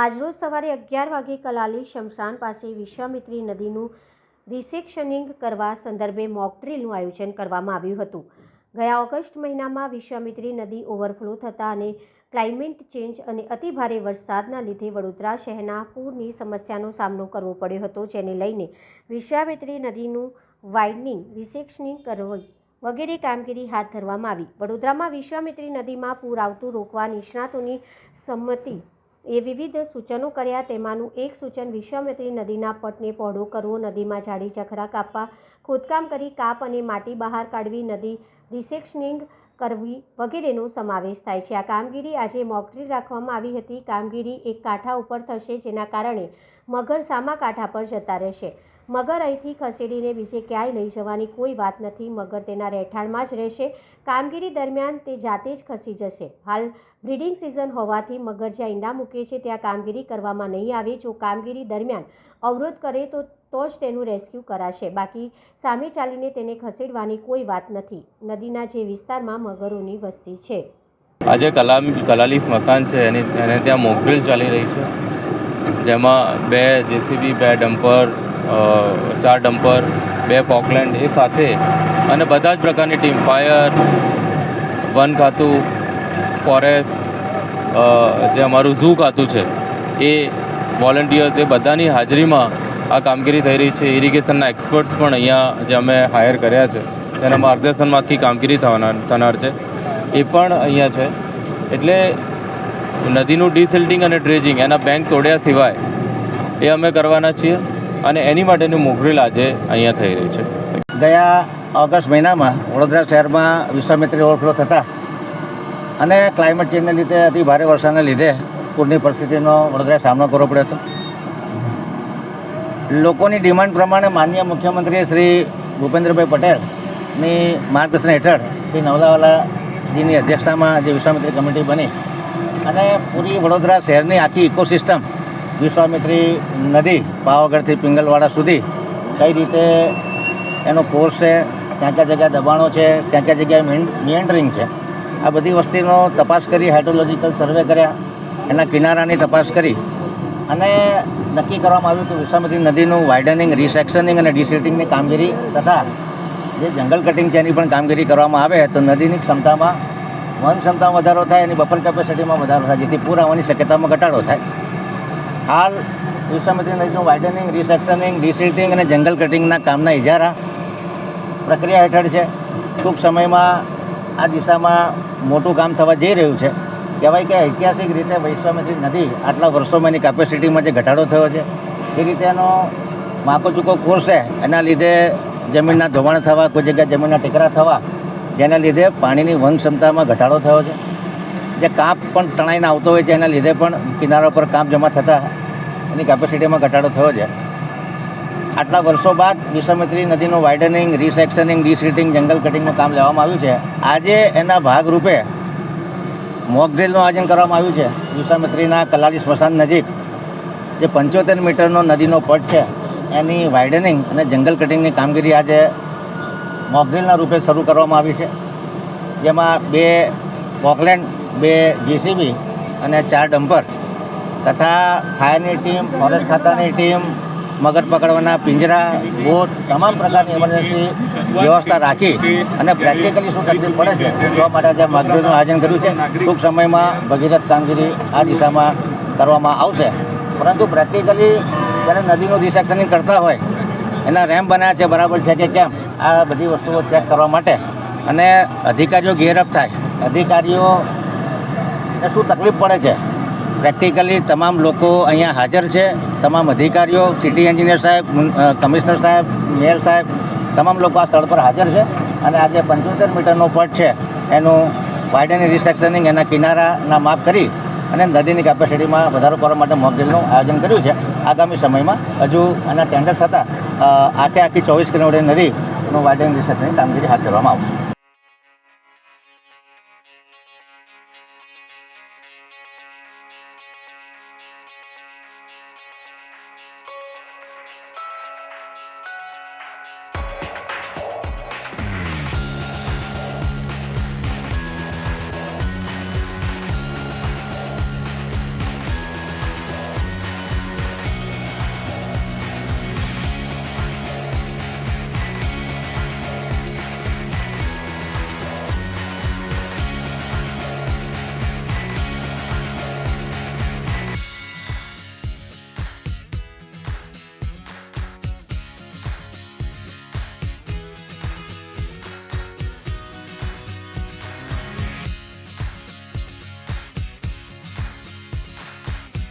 આજરોજ સવારે અગિયાર વાગે કલાલી શમશાન પાસે વિશ્વામિત્રી નદીનું રિસેક્શનિંગ કરવા સંદર્ભે મોકડ્રીલનું આયોજન કરવામાં આવ્યું હતું. ગયા ઓગસ્ટ મહિનામાં વિશ્વામિત્રી નદી ઓવરફ્લો થતાં અને ક્લાઇમેટ ચેન્જ અને અતિભારે વરસાદના લીધે વડોદરા શહેરના પૂરની સમસ્યાનો સામનો કરવો પડ્યો હતો, જેને લઈને વિશ્વામિત્રી નદીનું વાઇડનિંગ, રિસેક્શનિંગ કરવું વગેરે કામગીરી હાથ ધરવામાં આવી. વડોદરામાં વિશ્વામિત્રી નદીમાં પૂર આવતું રોકવા નિષ્ણાતોની સંમતિ એ વિવિધ સૂચનો કર્યા. તેમાંનું એક સૂચન વિશ્વામિત્રી નદીના પટને પહોળો કરવો, નદીમાં જાડી ઝખડા કાપવા, ખોદકામ કરી કાપ અને માટી બહાર કાઢવી, નદી રિસેક્શનિંગ કરવી વગેરેનો સમાવેશ થાય છે. આ કામગીરી આજે મોકડ્રીલ રાખવામાં આવી હતી. કામગીરી એક કાંઠા ઉપર થશે, જેના કારણે મગર સામા કાંઠા પર જતા રહેશે. મગર અહીંથી ખસેડીને બીજે ક્યાંય લઈ જવાની કોઈ વાત નથી. મગર તેના રહેઠાણમાં જ રહેશે. કામગીરી દરમિયાન તે જાતે જ ખસી જશે. હાલ બ્રીડિંગ સિઝન હોવાથી મગર જ્યાં ઈંડા મૂકે છે ત્યાં કામગીરી કરવામાં નહીં આવે. જો કામગીરી દરમિયાન અવરોધ કરે તો તો જ તેનું રેસ્ક્યુ કરાશે. બાકી સામે ચાલીને તેને ખસેડવાની કોઈ વાત નથી. નદીના જે વિસ્તારમાં મગરોની વસ્તી છે. આજે કલા કલાલી સ્મશાન છે. એની એને ત્યાં મોકડ્રીલ ચાલી રહી છે. જેમાં બે જેસીબી, બે ડમ્પર ચાર ડમ્પર, બે પોકલેન્ડ એ સાથે. અને બધા જ પ્રકારની ટીમ, ફાયર, વન ખાતું, ફોરેસ્ટ જે અમારું ઝૂ ખાતું છે, એ વોલન્ટિયર્સ, એ બધાની હાજરીમાં આ કામગીરી થઈ રહી છે. ઇરિગેશનના એક્સપર્ટ્સ પણ અહીંયા જે અમે હાયર કર્યા છે, તેના માર્ગદર્શનમાં આખી કામગીરી થવાના, થનાર છે. એ પણ અહીંયા છે. એટલે નદીનું ડિસિલ્ટિંગ અને ડ્રેજિંગ એના બેંક તોડ્યા સિવાય એ અમે કરવાના છીએ. અને એની માટેની મોકડ્રીલ આજે અહીંયા થઈ રહી છે. ગયા ઓગસ્ટ મહિનામાં વડોદરા શહેરમાં વિશ્વામિત્રી ઓવરફ્લો થતા અને ક્લાઇમેટ ચેન્જને લીધે અતિ ભારે વરસાદને લીધે પૂરની પરિસ્થિતિનો વડોદરાએ સામનો કરવો પડ્યો હતો. લોકોની ડિમાન્ડ પ્રમાણે માનનીય મુખ્યમંત્રી શ્રી ભૂપેન્દ્રભાઈ પટેલની માર્ગદર્શન હેઠળ શ્રી નવલાવાલાજીની અધ્યક્ષતામાં જે વિશ્વામિત્રી કમિટી બની અને પૂરી વડોદરા શહેરની આખી ઇકોસિસ્ટમ વિશ્વામિત્રી નદી પાવાગઢથી પિંગલવાડા સુધી કઈ રીતે એનો કોર્સ છે, ક્યાં ક્યાં જગ્યાએ દબાણો છે, ક્યાં ક્યાં જગ્યાએ મિયન્ડરિંગ છે, આ બધી વસ્તીનો તપાસ કરી હાઇડ્રોલોજિકલ સર્વે કર્યા, એના કિનારાની તપાસ કરી અને નક્કી કરવામાં આવ્યું કે વિશ્વામિત્રી નદીનું વાઇડનિંગ રિસેક્શનિંગ અને ડિસિલ્ટિંગની કામગીરી તથા જે જંગલ કટિંગ છે એની પણ કામગીરી કરવામાં આવે તો નદીની ક્ષમતામાં વન ક્ષમતામાં વધારો થાય અને બફર કેપેસિટીમાં વધારો થાય, જેથી પૂર આવવાની શક્યતામાં ઘટાડો થાય. હાલ વિશ્વામિત્રી નદીનું વાઇડનિંગ રિસેક્શનિંગ ડિસિલ્ટિંગ અને જંગલ કટિંગના કામના ઇજારા પ્રક્રિયા હેઠળ છે. ટૂંક સમયમાં આ દિશામાં મોટું કામ થવા જઈ રહ્યું છે. કહેવાય કે ઐતિહાસિક રીતે વૈશ્વામિત્રી નદી આટલા વર્ષોમાં એની કેપેસિટીમાં જે ઘટાડો થયો છે, એ રીતે એનો માકો ચૂકો કોર્સ છે. એના લીધે જમીનના ધોવાણ થવા, કોઈ જગ્યાએ જમીનના ટેકરા થવા, જેના લીધે પાણીની વન ક્ષમતામાં ઘટાડો થયો છે. જે કાપ પણ તણાઈને આવતો હોય છે, એના લીધે પણ કિનારા પર કાપ જમા થતાં એની કેપેસિટીમાં ઘટાડો થયો છે. આટલા વર્ષો બાદ વિશ્વામિત્રી નદીનું વાઇડનિંગ રિસેક્શનિંગ ડિસિલ્ટિંગ જંગલ કટિંગનું કામ લેવામાં આવ્યું છે. આજે એના ભાગરૂપે મોકડ્રીલનું આયોજન કરવામાં આવ્યું છે. વિશ્વામિત્રીના કલારી સ્મશાન નજીક જે પંચોતેર મીટરનો નદીનો પટ છે, એની વાઇડનિંગ અને જંગલ કટિંગની કામગીરી આજે મોકડ્રીલના રૂપે શરૂ કરવામાં આવી છે. જેમાં બે પોકલેન્ડ બે જેસીબી અને ચાર ડમ્પર તથા ફાયરની ટીમ ફોરેસ્ટ ખાતાની ટીમ મગર પકડવાના પિંજરા, બોટ, તમામ પ્રકારની ઇમરજન્સી વ્યવસ્થા રાખી અને પ્રેક્ટિકલી શું તકલીફ પડે છે, જોવા માટે આજે મગદૂરનું આયોજન કર્યું છે. ટૂંક સમયમાં ભગીરથ કામગીરી આ દિશામાં કરવામાં આવશે. પરંતુ પ્રેક્ટિકલી જ્યારે નદીનું રિસેક્શનિંગ કરતા હોય, એના રેમ્પ બનાવ્યા છે, બરાબર છે કે કેમ? આ બધી વસ્તુઓ ચેક કરવા માટે. અને અધિકારીઓ ગેરઅપ થાય. અધિકારીઓને શું તકલીફ પડે છે? પ્રેક્ટિકલી તમામ લોકો અહીંયા હાજર છે. તમામ અધિકારીઓ સિટી એન્જિનિયર સાહેબ કમિશનર સાહેબ મેયર સાહેબ, તમામ લોકો આ સ્થળ પર હાજર છે અને આજે પંચોતેર મીટરનો પટ છે. એનું વાઇડનિંગ રિસેક્શનિંગ એના કિનારાના માપ કરી અને નદીની કેપેસિટીમાં વધારો કરવા માટે મોકડ્રીલનું આયોજન કર્યું છે. આગામી સમયમાં હજુ એના ટેન્ડર થતાં આખે આખી ચોવીસ કિલોમીટર નદીનું વાઇડનિંગ રિસેક્શનની કામગીરી હાથ ધરવામાં આવશે.